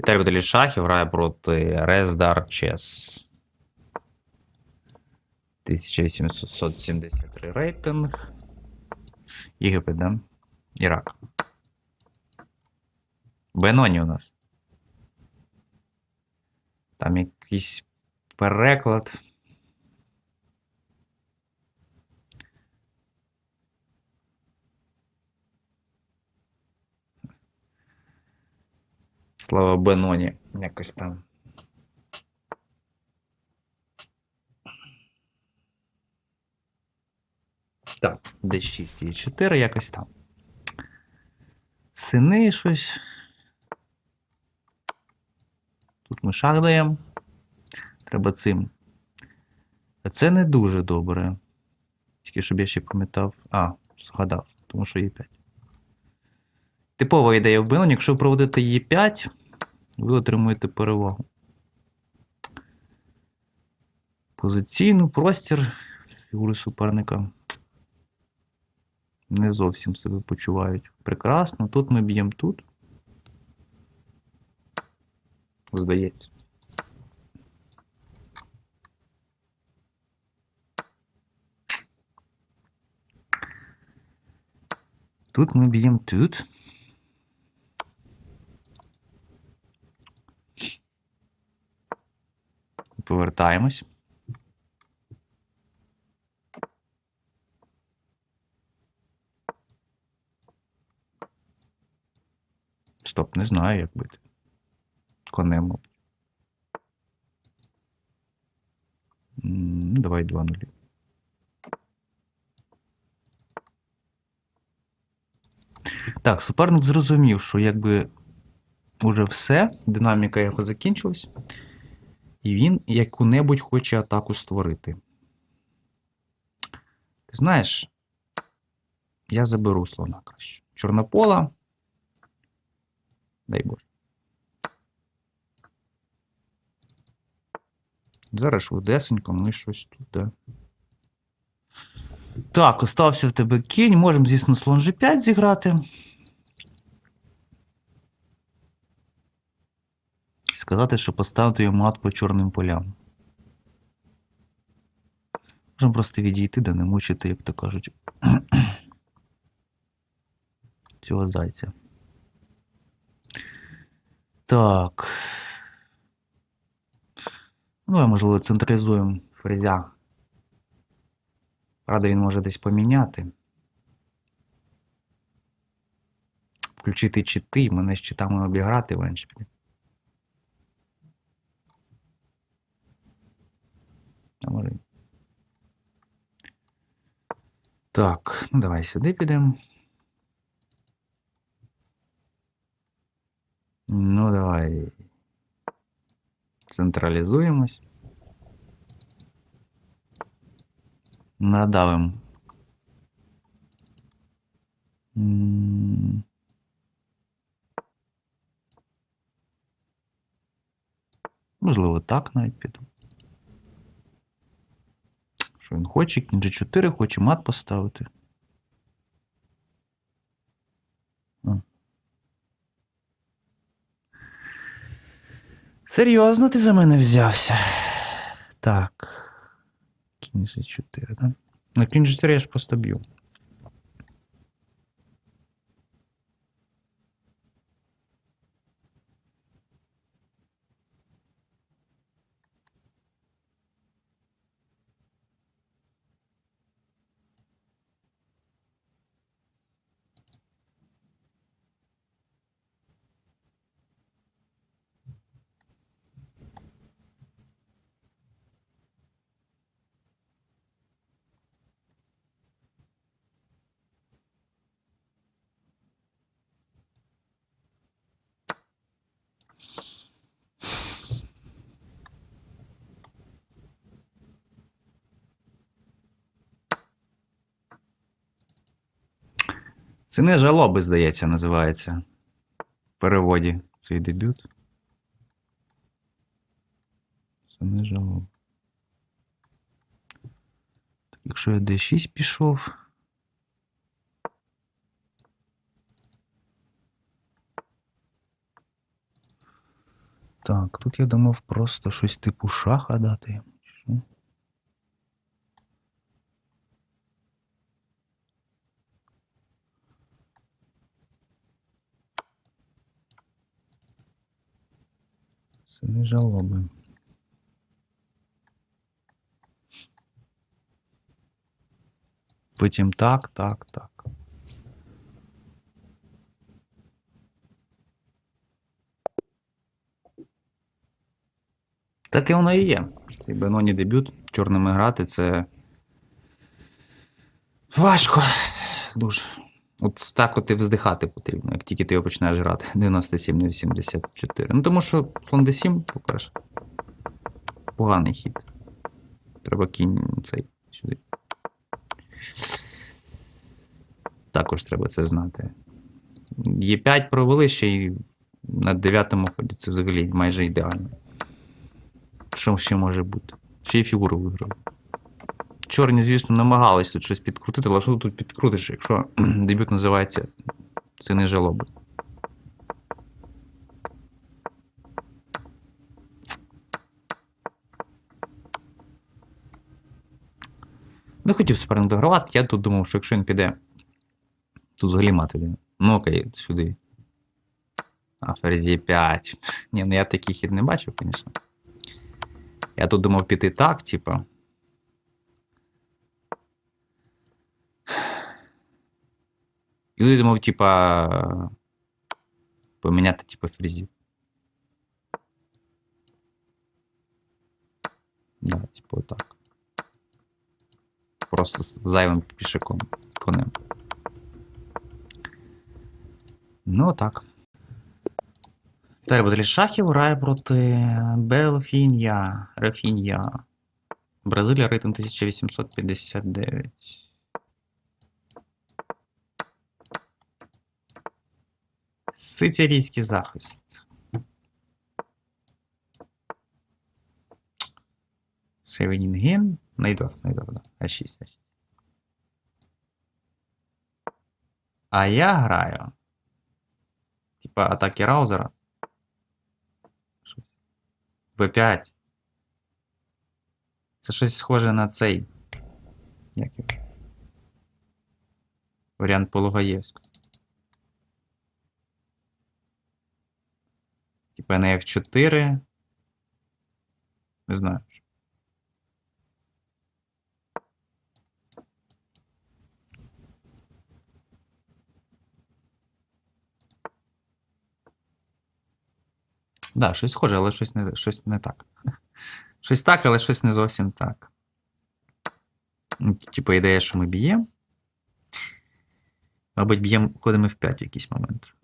Віталій Баталій Шахів грає проти Рездар Чес. 1873 рейтинг. Єгипет, да? Ірак. Беноні у нас. Там якийсь переклад. Слава Беноні. Якось там. Так, D6 і 4 якось там. Сини щось. Тут ми шах даємо. Треба цим. А це не дуже добре. Тільки щоб я ще пам'ятав. А, згадав, тому що є 5. Типова ідея в Беноні, якщо проводити її 5, ви отримуєте перевагу. Позиційну простір фігури суперника не зовсім себе почувають прекрасно. Тут ми б'ємо тут. Здається. Тут ми б'ємо тут. Повертаємось. Стоп, не знаю, як бити. Конем. мабуть. Давай 2 нулі. Так, суперник зрозумів, що якби уже все, динаміка його закінчилась, і він яку-небудь хоче атаку створити. Ти знаєш, я заберу слона краще. Чорнопола. Дай Боже. Зараз швидесенько ми щось тут. Да. Так, остався в тебе кінь. Можемо, звісно, слон G5 зіграти. Сказати, що поставити йому мат по чорним полям. Можемо просто відійти, да не мучити, як то кажуть. Цього зайця. Так. Ну, а можливо, централізуємо фрезя. Правда, він може десь поміняти. Включити чити, мене з читами обіграти в еншпілі. А може. Так, ну давай сюди підемо. Ну, давай. Централізуємось. Надавим. М. Можливо, так навіть піду. Що він хоче? Кінь G4, хоче мат поставити. Серйозно ти за мене взявся. Так. Кінь G4, да? На кінь G4 я ж просто б'ю. Сини жалоби, здається, називається. В переводі цей дебют. Сини жалоби. Так, якщо я D6 пішов. Так, тут я думав просто щось типу шаха дати. Це не жалоби. Потім так, так, так. Так і воно і є. Цей Беноні дебют чорними грати це. Важко. Дуже. От так от і вздихати потрібно, як тільки ти його починаєш грати. 97 на 84. Ну тому що слон d7, по-перше. Поганий хід. Треба кінь цей сюди. Також треба це знати. Є5 провели ще й на 9-му ході. Це взагалі майже ідеально. Що ще може бути? Ще й фігуру виграли. Чорні, звісно, намагались тут щось підкрутити, але що тут підкрутиш, якщо дебют називається Сини жалоби. Не хотів суперник догравати, я тут думав, що якщо він піде, тут взагалі мати йде. Ну окей, сюди. А ферзі 5. Ні, ну я такий хід не бачив, звісно. Я тут думав піти так, типа. І я думав, типа. Поміняти, типа, фрезів. Да, типу так. Просто з зайвим пішаком конем. Ну, так. Далі буде шахів грає проти Белфінья. Рафінья. Бразилія рейтинг 1859. Сицилійський захист. Севенінген. Найдор, найдор, да. А6, А6. А я граю. Типа атаки Раузера. Б5. Це щось схоже на цей. Як? Варіант Пологаєвського. Типа на F4. Не знаю. Да, щось схоже, але щось не, щось не так. Щось так, але щось не зовсім так. Типу, ідея, що ми б'ємо. Мабуть, б'ємо, ходимо в 5 в якийсь момент.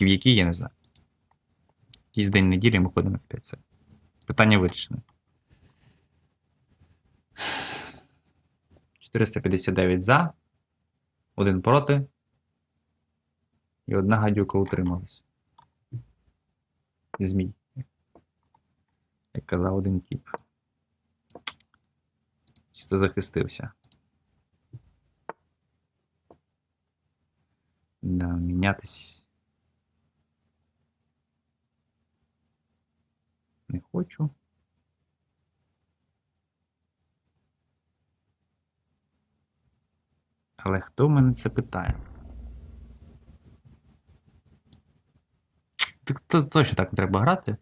В який, я не знаю. Якийсь день неділі ми ходимо в 5. Питання вирішене. 459 за, один проти. І одна гадюка утрималась. Змій. Як казав один тип. Чисто захистився. Да, мінятись. Не хочу. Але хто мене це питає? Так то точно так треба грати.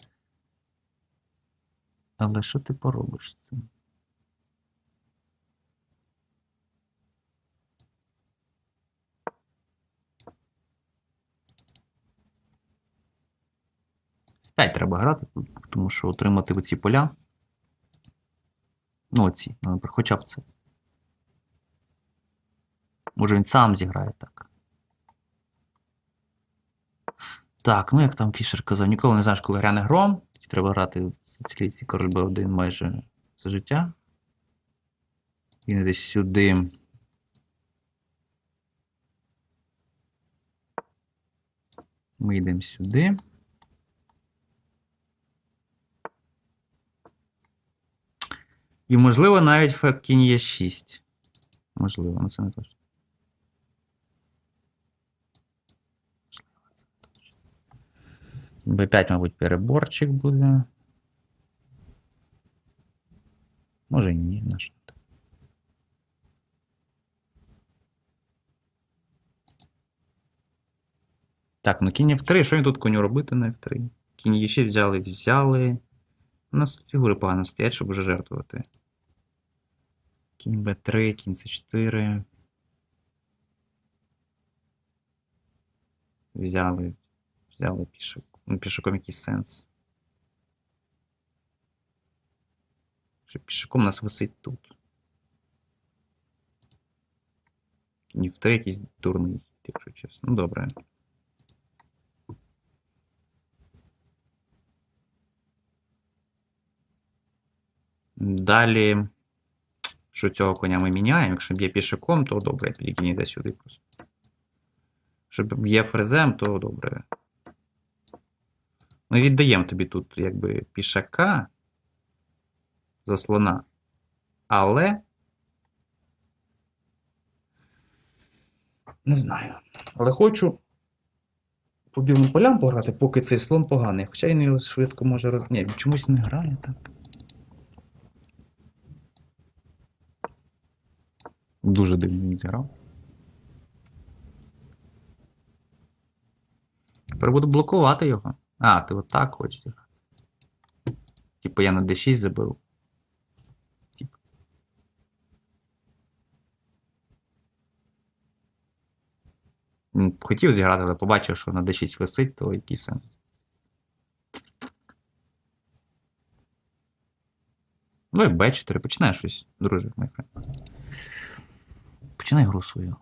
Але що ти поробиш з цим? П'ять треба грати, тому що отримати оці поля. Ну, оці, наприклад, хоча б це. Може він сам зіграє так. Так, ну як там Фішер казав, ніколи не знаєш, коли гране гром. Треба грати в Сицилійці король Б1 майже все життя. Він десь сюди. Ми йдемо сюди. І, можливо, навіть ф кінь є 6. Можливо, але це не точно. Б5, мабуть, переборчик буде. Може і ні, на що так. Ну кінь F3. Що він тут коню робити на F3? Кінь Е6 взяли, взяли. У нас фігури погано стоять, щоб вже жертвувати. Кінь Б3, кінь С4. Взяли. Взяли пішок. Ну, пішоком якийсь сенс. Що пішоком нас висить тут. Кінь в 3 якийсь дурний, якщо чесно. Ну добре. Далі, що цього коня ми міняємо. Якщо б'є пішаком, то добре, кінь йде сюди просто. Якщо б'є фрезем, то добре. Ми віддаємо тобі тут якби пішака за слона. Але. Не знаю. Але хочу по білим полям пограти, поки цей слон поганий. Хоча він його швидко може роз... Ні, чомусь не грає так. Дуже дивно зіграв. Тепер буду блокувати його. А, ти отак хочеш. Типу я на D6 заберу. Типу. Хотів зіграти, але побачив, що на D6 висить, то який сенс. Ну і B4, починай щось, друже, френд. Починай гру свою.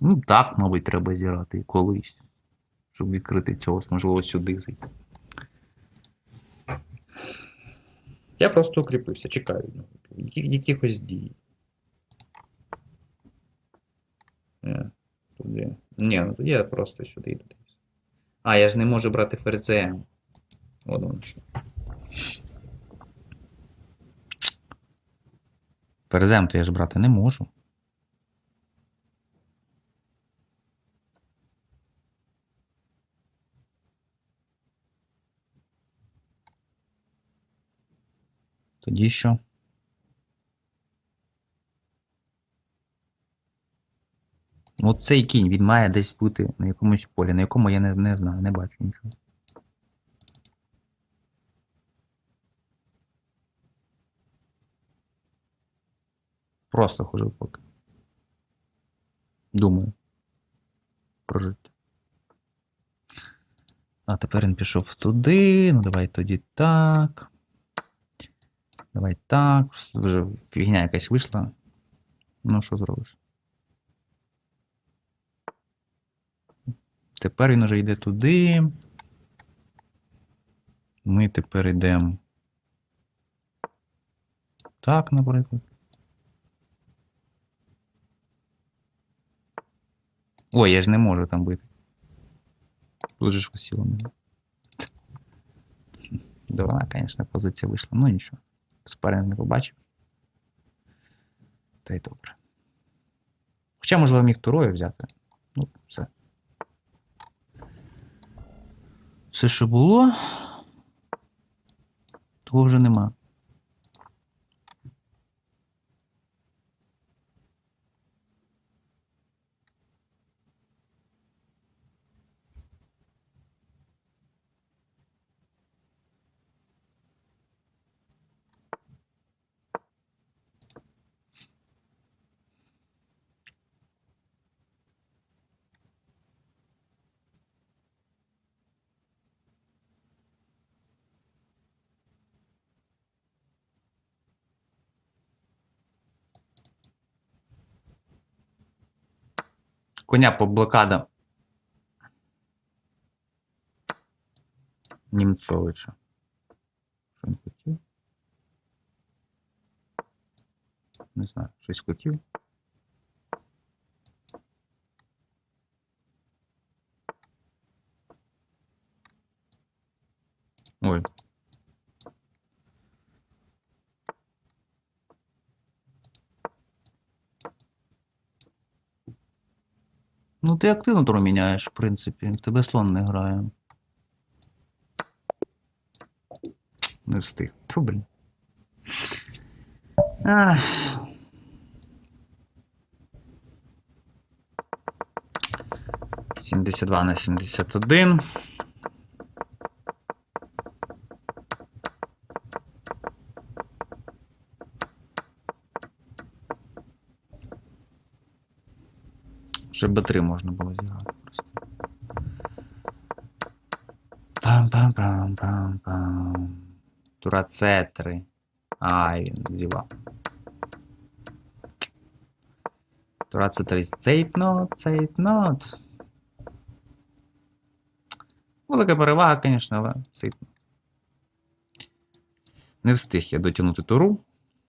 Ну, так, мабуть, треба зіграти колись. Щоб відкрити цього, можливо, сюди зайти. Я просто укріпився, чекаю від якихось дій. Е, туди. Ні, ну тоді я просто сюди йду. А, я ж не можу брати ферзем. От воно що. Ферзем то я ж брати не можу. Тоді що? От цей кінь, він має десь бути на якомусь полі, на якому я не, не знаю, не бачу нічого. Просто хожу поки. Думаю. Про життя. А тепер він пішов туди. Ну, давай тоді так. Давай так. Вже фігня якась вийшла. Ну, що зробиш? Тепер він уже йде туди. Ми тепер йдемо. Так, наприклад. Ой, я ж не можу там бити. Тут же ж висіло мене. Дурна, звісно, позиція вийшла. Ну нічого. Суперник не побачив. Та й добре. Хоча, можливо, міг турою взяти. Ну, все. Все, що було, того вже нема. Коня по блокадам. Німцовича. Що він хотів? Не знаю, щось хотів. Ой. Ну, ти активно туру міняєш, в принципі. В тебе слон не грає. Не встиг. Ту, блін. Ах. Сімдесят два на сімдесят один. Вже Б3 можна було зіграти просто. Пам-пам-пам-пам-пам. Тура С3. Ай, він зівав. Тура С3. Цейпнот, цейпнот. Велика перевага, звісно, але цейпнот. Не встиг я дотягнути туру.